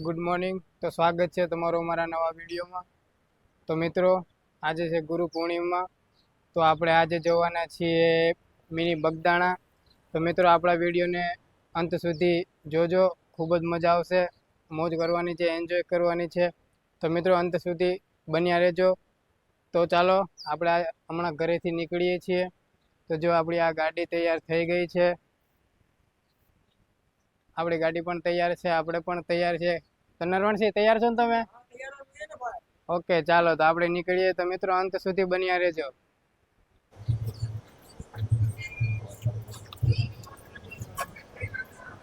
Good morning તો સ્વાગત છે તમારું અમારા નવા વિડીયોમાં. તો મિત્રો, આજે છે ગુરુ પૂર્ણિમા. તો આપણે આજે જોવાના છીએ મિની બગદાણા. તો મિત્રો, આપણા વિડીયોને અંત સુધી જોજો. ખૂબ જ મજા આવશે. મોજ કરવાની છે એન્જોય કરવાની છે. તો મિત્રો, અંત સુધી બન્યા રહેજો. તો ચાલો, આપણે હમણાં ઘરેથી નીકળીએ છીએ. તો જો આપણી આ ગાડી તૈયાર થઈ ગઈ છે. આપણી ગાડી પણ તૈયાર છે, આપણે પણ તૈયાર છે. તો નરવણસિંહ તૈયાર છો ને તમે? ઓકે ચાલો તો આપણે નીકળીએ. તો મિત્રો અંત સુધી બન્યા રહેજો.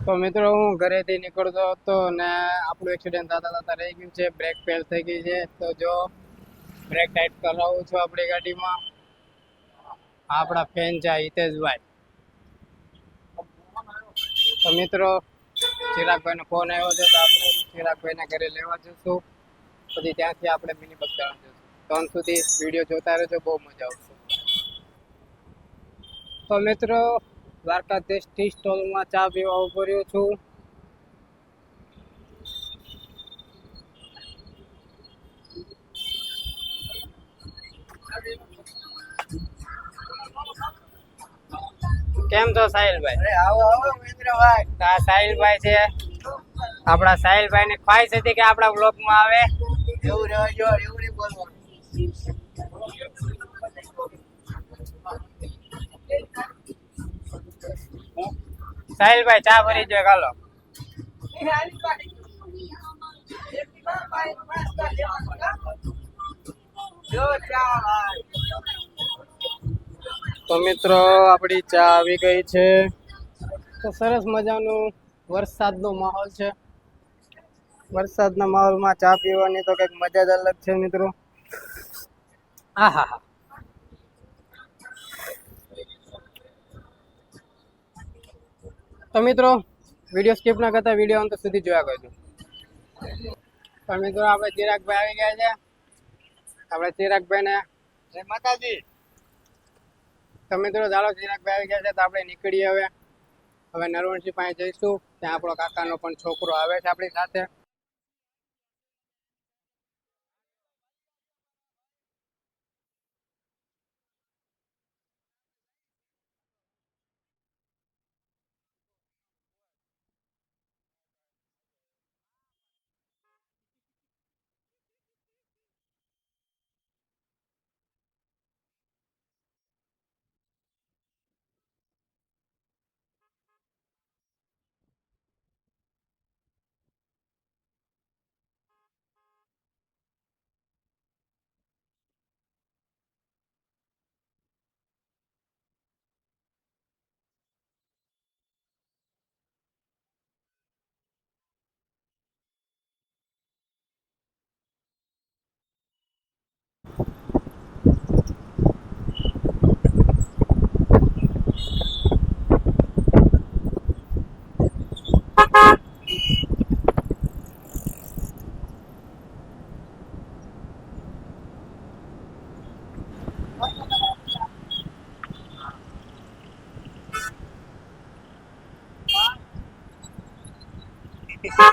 તો મિત્રો હું ઘરેથી નીકળતો હતો ને આપણું એક્સિડન્ટ થતા થતા રહી ગયું છે. બ્રેક ફેલ થઈ ગઈ છે. તો જો બ્રેક ટાઈટ કરાવું છું આપણી ગાડીમાં. આપણા ફેન છે હિતેશભાઈ. તો મિત્રો ચિરાગભાઈનો ફોન આવ્યો છે તો આપણે ચિરાગભાઈને ઘરે લેવા જઈશું. પછી ત્યાંથી આપણે મિની બગદાણા જશું તો અંત સુધી વીડિયો જોતા રહેજો બહુ મજા આવશે. તો મિત્રો દ્વારકાધીશ ટી સ્ટોલમાં ચા પીવા ઊભો રહ્યો છું. કેમ છો સાહિલભાઈ? આવો આવો મહેન્દ્રભાઈ તો સાહિલભાઈ છે. આપણા સાહિલભાઈ ની ખ્વાહિશ હતી કે આપણા બ્લોગમાં આવે. એવું રહેજો એવું નહીં બોલવાનું. સાહિલભાઈ ચા ભરી જોઈએ ચા તો મિત્રો આપણી ચા આવી ગઈ છે. તો સરસ મજાનું વરસાદનો માહોલ છે. વરસાદના માહોલમાં ચા પીવાની તો કંઈક મજા જ અલગ છે મિત્રો. હા હા હા. તો મિત્રો વીડિયો સ્કીપ ના કરતા વીડિયો અંત સુધી જોયા કરજો. પણ મિત્રો આપણે ચિરાગભાઈ આવી ગયા છે. આપણે ચિરાગભાઈને જય માતાજી. તો મિત્રો ચાલો ચિરાગભાઈ આવી ગયા છે તો આપણે નીકળીએ હવે. હવે નરવણસિંહ પાસે જઈશું. ત્યાં આપણો કાકાનો પણ છોકરો આવે છે આપણી સાથે. Oh,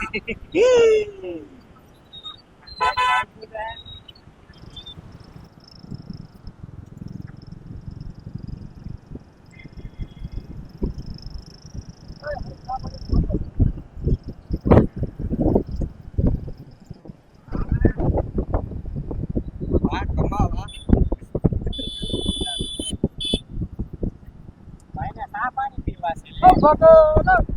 fuck off!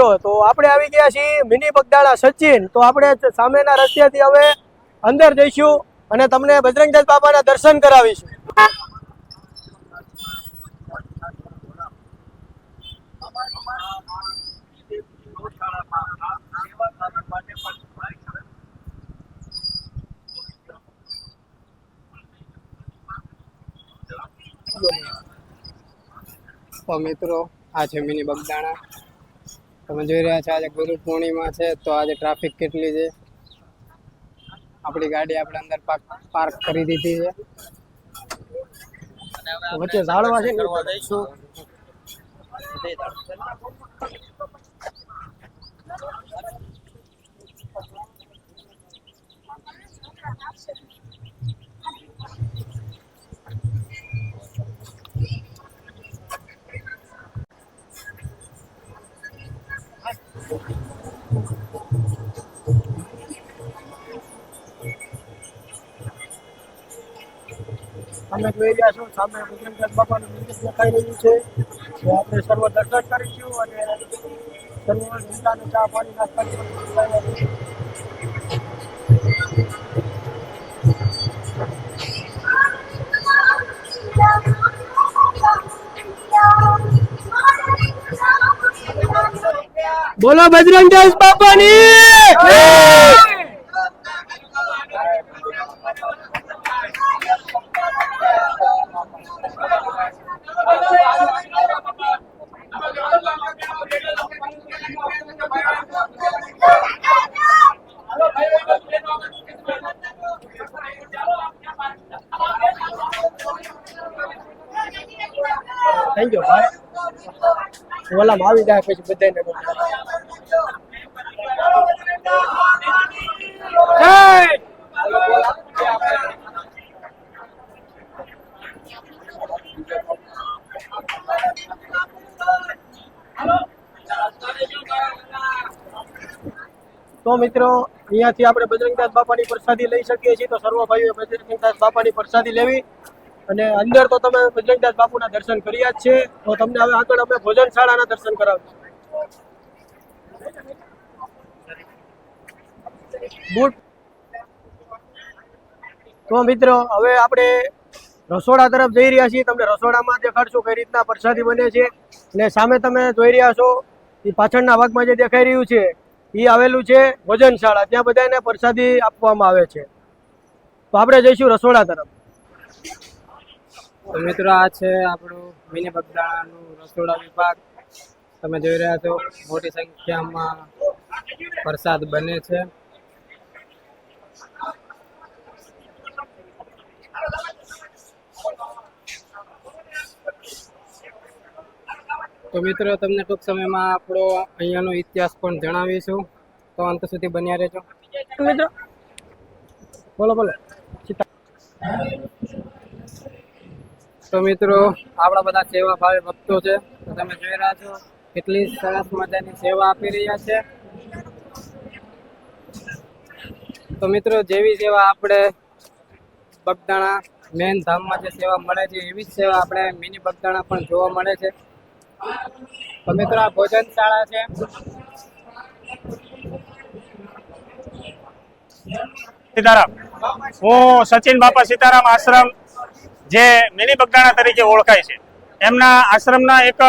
મિત્રો, તો આપણે આવી ગયા છીએ મિની બગદાણા સચિન. તો આપણે સામેના રસ્તેથી હવે અંદર જઈશું અને તમને બજરંગદાસ બાબાના દર્શન કરાવીશું. મિત્રો, આ છે મિની બગદાણા. તમે જોઈ રહ્યા છો, આજે ગુરુ પૂર્ણિમા છે, તો આજે ટ્રાફિક કેટલી છે? આપણી ગાડી આપણે અંદર પાર્ક પાર્ક કરી દીધી છે. વચ્ચે ઝાડવા છે ને તમે જોઈ રહ્યા છો સામે બજરંગદાસ બાપાનું મંદિર દેખાઈ રહ્યું છે. તો આપણે સર્વ દર્શન કરીશું અને સર્વ જનતાને ચા પાણી નાસ્તાની પણ વ્યવસ્થા છે. બોલો બજરંગદાસ બાપાની થેન્ક યુ ભાઈ ઓલામાં આવી જાય પછી બધાને જય તો મિત્રો, અહીંયાથી આપણે બજરંગદાસ બાપાની પ્રસાદી લઈ શકીએ છીએ. તો સર્વ ભાઈઓ બજરંગદાસ બાપાની પ્રસાદી લેવી. અને અંદર તો તમે બજરંગદાસ બાપુના દર્શન કર્યા જ છે. તો તમને હવે આગળ અમે ભોજનશાળાના દર્શન કરાવશું. બુટ. તો મિત્રો, હવે આપણે રસોડા તરફ જઈ રહ્યા છીએ. તમને રસોડામાં દેખાડશું કઈ રીતના પ્રસાદી બને છે. અને સામે તમે જોઈ રહ્યા છો એ પાછળના ભાગમાં જે દેખાઈ રહ્યું છે એ આવેલું છે ભોજનશાળા. ત્યાં બધાને પ્રસાદી આપવામાં આવે છે. તો આપણે જઈશું રસોડા તરફ. મિત્રો, આ છે આપણું મિની બગદાણાનું રસોડા વિભાગ. તમે જોઈ રહ્યા છો, મોટી સંખ્યામાં પ્રસાદ બને છે. તો મિત્રો તમને ટૂંક સમયમાં આપણો અહીંયાનો ઇતિહાસ પણ જણાવીશું. તો અંત સુધી બન્યા રહેજો. મિત્રો? બોલો બોલો. તો મિત્રો આપણા બધા સેવા ભાવે ભક્તો છે. તો તમે જોઈ રહ્યા છો કેટલી સરસ મજાની સેવા આપી રહ્યા છે. તો મિત્રો, જેવી સેવા આપણે બગદાણા મેન ધામમાં જે સેવા મળે છે, એવી જ સેવા આપણે મિની બગદાણા પણ જોવા મળે છે. તો મિત્રો, આ ભોજનશાળા છે. સીતારામ. હું સચિન બાપા સીતારામ આશ્રમ જે મિની બગદાણા તરીકે ઓળખાય છે. એમના આશ્રમના એક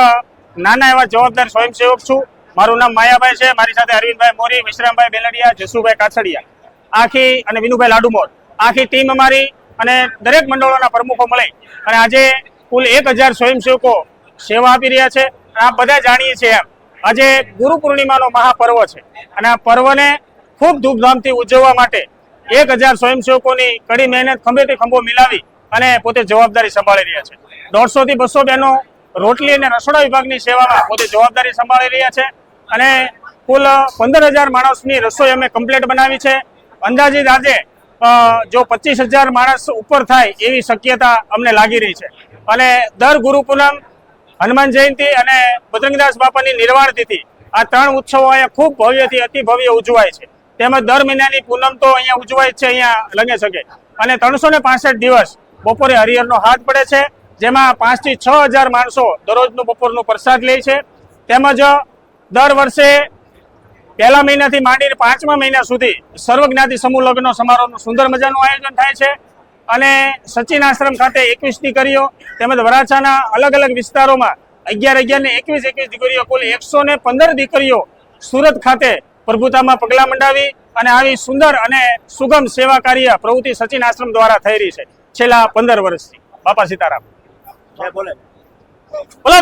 નાના એવા જવાબદાર સ્વયંસેવક છું. મારું નામ માયાભાઈ છે. મારી સાથે અરવિંદભાઈ મોરી, વિશ્રામભાઈ બેલડિયા, જસુભાઈ કાછડિયા. આખી અને વિનુભાઈ લાડુમોર, આખી ટીમ અમારી અને દરેક મંડળોના પ્રમુખો મળે. અને આજે કુલ એક હજાર સ્વયંસેવકો સેવા આપી રહ્યા છે. આ બધા જાણીએ છીએ એમ, આજે ગુરુ પૂર્ણિમાનો મહાપર્વ છે. અને આ પર્વને ખૂબ ધૂમધામથી ઉજવવા માટે એક હજાર સ્વયંસેવકોની કડી મહેનત ખંભેથી ખંભો મિલાવી અને પોતે જવાબદારી સંભાળી રહ્યા છે. દોઢસોથી બસો બહેનો રોટલી અને રસોડા વિભાગની સેવામાં પોતે જવાબદારી સંભાળી રહ્યા છે. અને કુલ પંદર હજાર માણસની રસોઈ અમે કમ્પ્લીટ બનાવી છે. અંદાજિત આજે જો પચીસ હજાર માણસ ઉપર થાય એવી શક્યતા અમને લાગી રહી છે. અને દર ગુરુ પૂનમ હનુમાન જયંતિ અને બજરંગદાસ બાપાની નિર્વાણ તિથિ આ ત્રણ ઉત્સવો અહીંયા ખૂબ ભવ્યથી, અતિ ભવ્ય ઉજવાય છે. તેમજ દર મહિનાની પૂનમ તો અહીંયા ઉજવાય છે, અહીંયા લગે શકે અને ત્રણસો ને દિવસ બપોરે હરિહરનો હાથ પડે છે, જેમાં પાંચથી છ હજાર માણસો દરરોજનું બપોરનું પ્રસાદ લે છે. તેમજ દર વર્ષે પહેલા મહિનાથી માંડીને પાંચમા મહિના સુધી સર્વજ્ઞાતિ સમૂહ લગ્ન સમારોહનું સુંદર મજાનું આયોજન થાય છે. અને સચિન આશ્રમ ખાતે એકવીસ દીકરીઓ તેમજ વરાછાના અલગ અલગ વિસ્તારોમાં અગિયાર અગિયાર ને એકવીસ એકવીસ દીકરીઓ કુલ એકસો ને પંદર દીકરીઓ સુરત ખાતે પ્રભુતામાં પગલાં મંડાવી અને આવી સુંદર અને સુગમ સેવા કાર્ય પ્રવૃત્તિ સચિન આશ્રમ દ્વારા થઈ રહી છે છેલ્લા પંદર વર્ષથી. બાપા સીતારામ. બોલે બોલા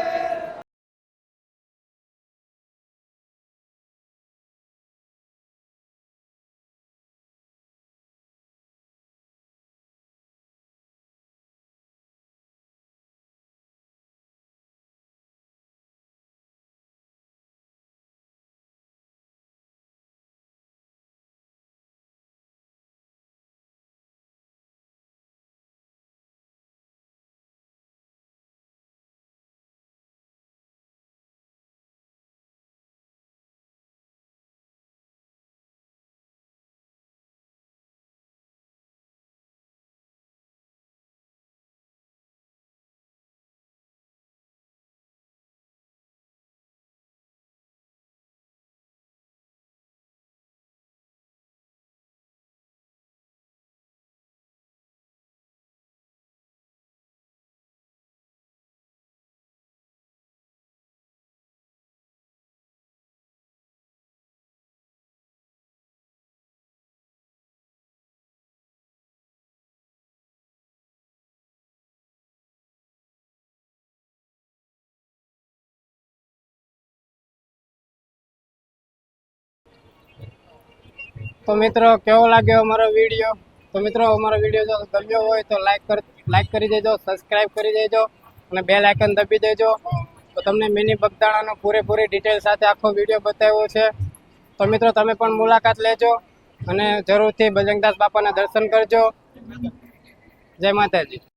તો મિત્રો, કેવો લાગ્યો અમારો વીડિયો તો મિત્રો, અમારો વીડિયો જો ગમ્યો હોય તો લાઈક લાઈક કરી દેજો સબસ્ક્રાઈબ કરી દેજો અને બે લાઇકન દબી દેજો. તો તમને મિની બગદાણાનો પૂરેપૂરી ડિટેલ સાથે આખો વીડિયો બતાવ્યો છે. તો મિત્રો, તમે પણ મુલાકાત લેજો અને જરૂરથી બજરંગદાસ બાપાના દર્શન કરજો. જય માતાજી.